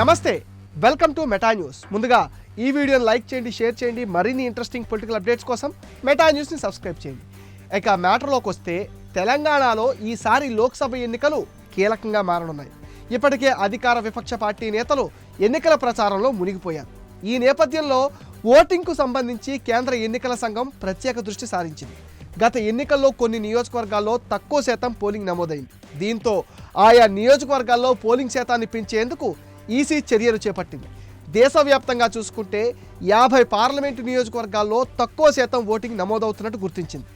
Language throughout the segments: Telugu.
నమస్తే వెల్కమ్ టు మెటా న్యూస్. ముందుగా ఈ వీడియోని లైక్ చేయండి షేర్ చేయండి మరిన్ని ఇంట్రెస్టింగ్ పొలిటికల్ అప్డేట్స్ కోసం మెటా న్యూస్ని సబ్స్క్రైబ్ చేయండి. ఇక మ్యాటర్లోకి వస్తే తెలంగాణలో ఈసారి లోక్సభ ఎన్నికలు కీలకంగా మారనున్నాయి. ఇప్పటికే అధికార విపక్ష పార్టీ నేతలు ఎన్నికల ప్రచారంలో మునిగిపోయారు. ఈ నేపథ్యంలో ఓటింగ్కు సంబంధించి కేంద్ర ఎన్నికల సంఘం ప్రత్యేక దృష్టి సారించింది. గత ఎన్నికల్లో కొన్ని నియోజకవర్గాల్లో తక్కువ శాతం పోలింగ్ నమోదైంది. దీంతో ఆయా నియోజకవర్గాల్లో పోలింగ్ శాతాన్ని పెంచేందుకు ఈసీ చర్యలు చేపట్టింది. దేశవ్యాప్తంగా చూసుకుంటే యాభై పార్లమెంటు నియోజకవర్గాల్లో తక్కువ శాతం ఓటింగ్ నమోదవుతున్నట్టు గుర్తించింది.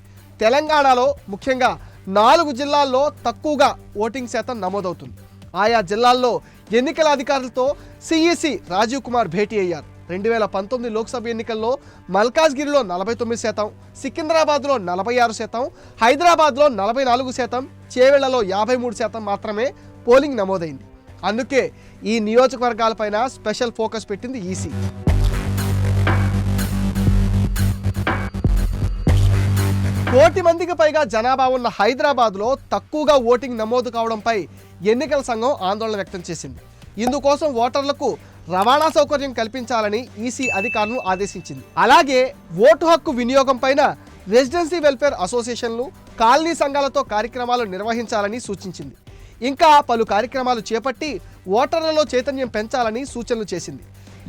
తెలంగాణలో ముఖ్యంగా నాలుగు జిల్లాల్లో తక్కువగా ఓటింగ్ శాతం నమోదవుతుంది. ఆయా జిల్లాల్లో ఎన్నికల అధికారులతో సిఈసి రాజీవ్ కుమార్ భేటీ అయ్యారు. రెండు వేల పంతొమ్మిది లోక్సభ ఎన్నికల్లో మల్కాజ్గిరిలో నలభై తొమ్మిది శాతం సికింద్రాబాద్లో నలభై ఆరు శాతం హైదరాబాద్లో నలభై నాలుగు శాతం చేవెళ్ళలో యాభై మూడు శాతం మాత్రమే పోలింగ్ నమోదైంది. అందుకే ఈ నియోజకవర్గాలపైన స్పెషల్ ఫోకస్ పెట్టింది ఈసీ. కోటి మందికి పైగా జనాభా ఉన్న హైదరాబాద్లో తక్కువగా ఓటింగ్ నమోదు కావడంపై ఎన్నికల సంఘం ఆందోళన వ్యక్తం చేసింది. ఇందుకోసం ఓటర్లకు రవాణా సౌకర్యం కల్పించాలని ఈసీ అధికారులను ఆదేశించింది. అలాగే ఓటు హక్కు వినియోగం పైన రెసిడెన్సీ వెల్ఫేర్ అసోసియేషన్లు కాలనీ సంఘాలతో కార్యక్రమాలు నిర్వహించాలని సూచించింది. ఇంకా పలు కార్యక్రమాలు చేపట్టి ఓటర్లలో చైతన్యం పెంచాలని సూచనలు చేసింది.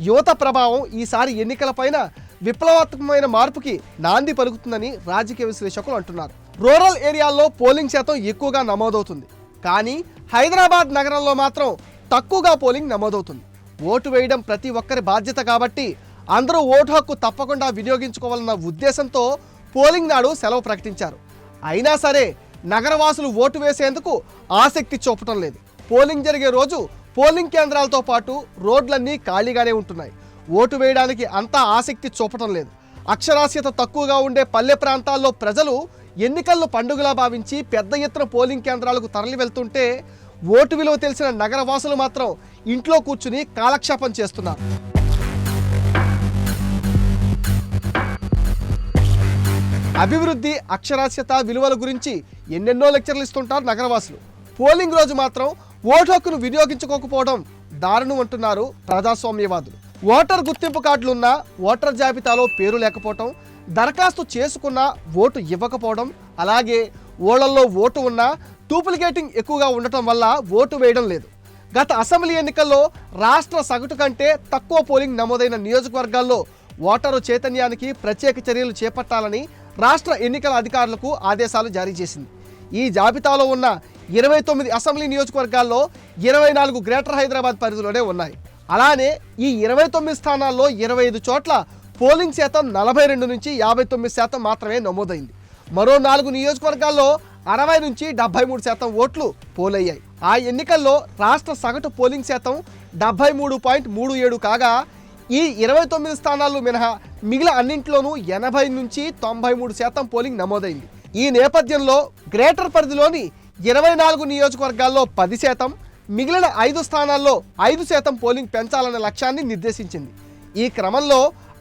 యువత ప్రభావం ఈసారి ఎన్నికలపైన విప్లవాత్మకమైన మార్పుకి నాంది పలుకుతుందని రాజకీయ విశ్లేషకులు అంటున్నారు. రూరల్ ఏరియాల్లో పోలింగ్ శాతం ఎక్కువగా నమోదవుతుంది. కానీ హైదరాబాద్ నగరంలో మాత్రం తక్కువగా పోలింగ్ నమోదవుతుంది. ఓటు వేయడం ప్రతి ఒక్కరి బాధ్యత కాబట్టి అందరూ ఓటు హక్కు తప్పకుండా వినియోగించుకోవాలన్న ఉద్దేశంతో పోలింగ్ నాడు సెలవు ప్రకటించారు. అయినా సరే నగరవాసులు ఓటు వేసేందుకు ఆసక్తి చూపటం లేదు. పోలింగ్ జరిగే రోజు పోలింగ్ కేంద్రాలతో పాటు రోడ్లన్నీ ఖాళీగానే ఉంటున్నాయి. ఓటు వేయడానికి అంతా ఆసక్తి చూపటం లేదు. అక్షరాస్యత తక్కువగా ఉండే పల్లె ప్రాంతాల్లో ప్రజలు ఎన్నికలను పండుగలా భావించి పెద్ద ఎత్తున పోలింగ్ కేంద్రాలకు తరలి వెళ్తుంటే ఓటు విలువ తెలిసిన నగరవాసులు మాత్రం ఇంట్లో కూర్చుని కాలక్షేపం చేస్తున్నారు. అభివృద్ధి అక్షరాస్యత విలువల గురించి ఎన్నెన్నో లెక్చర్లు ఇస్తుంటారు నగరవాసులు. పోలింగ్ రోజు మాత్రం ఓటు హక్కును వినియోగించుకోకపోవడం దారుణం అంటున్నారు ప్రజాస్వామ్యవాదులు. ఓటర్ గుర్తింపు కార్డులున్నా ఓటర్ జాబితాలో పేరు లేకపోవడం దరఖాస్తు చేసుకున్న ఓటు ఇవ్వకపోవడం అలాగే ఓళ్ళల్లో ఓటు ఉన్నా డూప్లికేటింగ్ ఎక్కువగా ఉండటం వల్ల ఓటు వేయడం లేదు. గత అసెంబ్లీ ఎన్నికల్లో రాష్ట్ర సగటు కంటే తక్కువ పోలింగ్ నమోదైన నియోజకవర్గాల్లో ఓటరు చైతన్యానికి ప్రత్యేక చర్యలు చేపట్టాలని రాష్ట్ర ఎన్నికల అధికారులకు ఆదేశాలు జారీ చేసింది. ఈ జాబితాలో ఉన్న ఇరవై తొమ్మిది అసెంబ్లీ నియోజకవర్గాల్లో ఇరవై నాలుగు గ్రేటర్ హైదరాబాద్ పరిధిలోనే ఉన్నాయి. అలానే ఈ ఇరవై తొమ్మిది స్థానాల్లో ఇరవై ఐదు చోట్ల పోలింగ్ శాతం నలభై రెండు నుంచి యాభై తొమ్మిది శాతం మాత్రమే నమోదైంది. మరో నాలుగు నియోజకవర్గాల్లో అరవై నుంచి డెబ్బై మూడు శాతం ఓట్లు పోలయ్యాయి. ఆ ఎన్నికల్లో రాష్ట్ర సగటు పోలింగ్ శాతం డెబ్బై మూడు పాయింట్ మూడు ఏడు కాగా ఈ ఇరవై తొమ్మిది స్థానాలు మినహా మిగిలిన అన్నింటిలోనూ ఎనభై నుంచి తొంభై మూడు శాతం పోలింగ్ నమోదైంది. ఈ నేపథ్యంలో గ్రేటర్ పరిధిలోని ఇరవై నాలుగు నియోజకవర్గాల్లో పది శాతం మిగిలిన ఐదు స్థానాల్లో ఐదు శాతం పోలింగ్ పెంచాలనే లక్ష్యాన్ని నిర్దేశించింది. ఈ క్రమంలో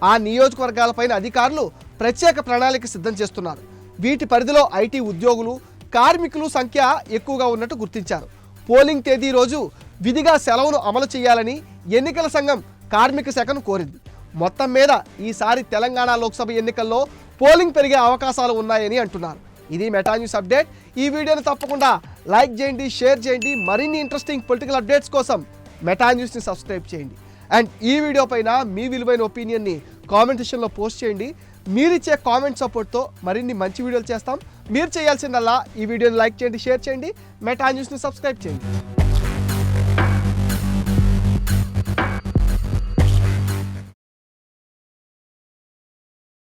ఆ నియోజకవర్గాలపైన అధికారులు ప్రత్యేక ప్రణాళిక సిద్ధం చేస్తున్నారు. వీటి పరిధిలో ఐటీ ఉద్యోగులు కార్మికులు సంఖ్య ఎక్కువగా ఉన్నట్టు గుర్తించారు. పోలింగ్ తేదీ రోజు విధిగా సెలవును అమలు చేయాలని ఎన్నికల సంఘం కార్మిక శాఖను కోరింది. మొత్తం మీద ఈసారి తెలంగాణ లోక్సభ ఎన్నికల్లో పోలింగ్ పెరిగే అవకాశాలు ఉన్నాయని అంటున్నారు. ఇది మెటా న్యూస్ అప్డేట్. ఈ వీడియోని తప్పకుండా లైక్ చేయండి షేర్ చేయండి. మరిన్ని ఇంట్రెస్టింగ్ పొలిటికల్ అప్డేట్స్ కోసం మెటా న్యూస్ని సబ్స్క్రైబ్ చేయండి. అండ్ ఈ వీడియో పైన మీ విలువైన ఒపీనియన్ని కామెంట్ సెషన్లో పోస్ట్ చేయండి. మీరిచ్చే కామెంట్ సపోర్ట్తో మరిన్ని మంచి వీడియోలు చేస్తాం. మీరు చేయాల్సిందల్లా ఈ వీడియోని లైక్ చేయండి షేర్ చేయండి. మెటా న్యూస్ని సబ్స్క్రైబ్ చేయండి.